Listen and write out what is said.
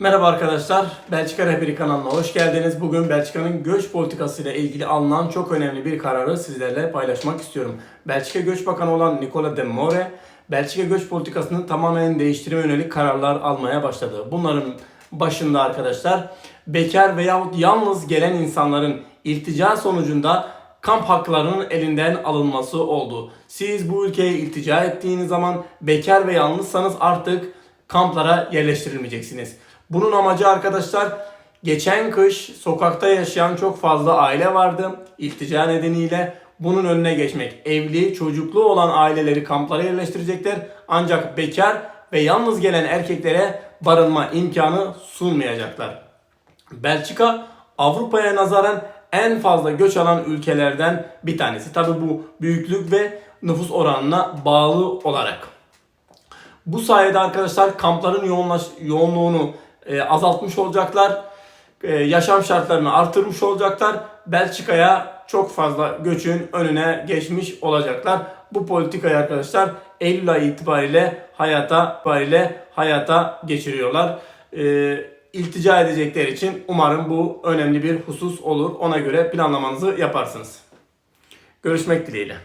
Merhaba arkadaşlar, Belçika Rehberi kanalına hoş geldiniz. Bugün Belçika'nın göç politikası ile ilgili alınan çok önemli bir kararı sizlerle paylaşmak istiyorum. Belçika Göç Bakanı olan Nicola de More, Belçika göç politikasını tamamen değiştirme yönelik kararlar almaya başladı. Bunların başında arkadaşlar, bekar veyahut yalnız gelen insanların iltica sonucunda kamp haklarının elinden alınması oldu. Siz bu ülkeye iltica ettiğiniz zaman bekar ve yalnızsanız artık kamplara yerleştirilmeyeceksiniz. Bunun amacı arkadaşlar geçen kış sokakta yaşayan çok fazla aile vardı. İltica nedeniyle bunun önüne geçmek. Evli, çocuklu olan aileleri kamplara yerleştirecekler. Ancak bekar ve yalnız gelen erkeklere barınma imkanı sunmayacaklar. Belçika Avrupa'ya nazaran en fazla göç alan ülkelerden bir tanesi. Tabi bu büyüklük ve nüfus oranına bağlı olarak. Bu sayede arkadaşlar kampların yoğunlaş, yoğunluğunu e, azaltmış olacaklar. E, yaşam şartlarını artırmış olacaklar. Belçika'ya çok fazla göçün önüne geçmiş olacaklar. Bu politikayı arkadaşlar Eylül ayı itibariyle hayata itibariyle hayata geçiriyorlar. E, iltica edecekler için umarım bu önemli bir husus olur. Ona göre planlamanızı yaparsınız. Görüşmek dileğiyle.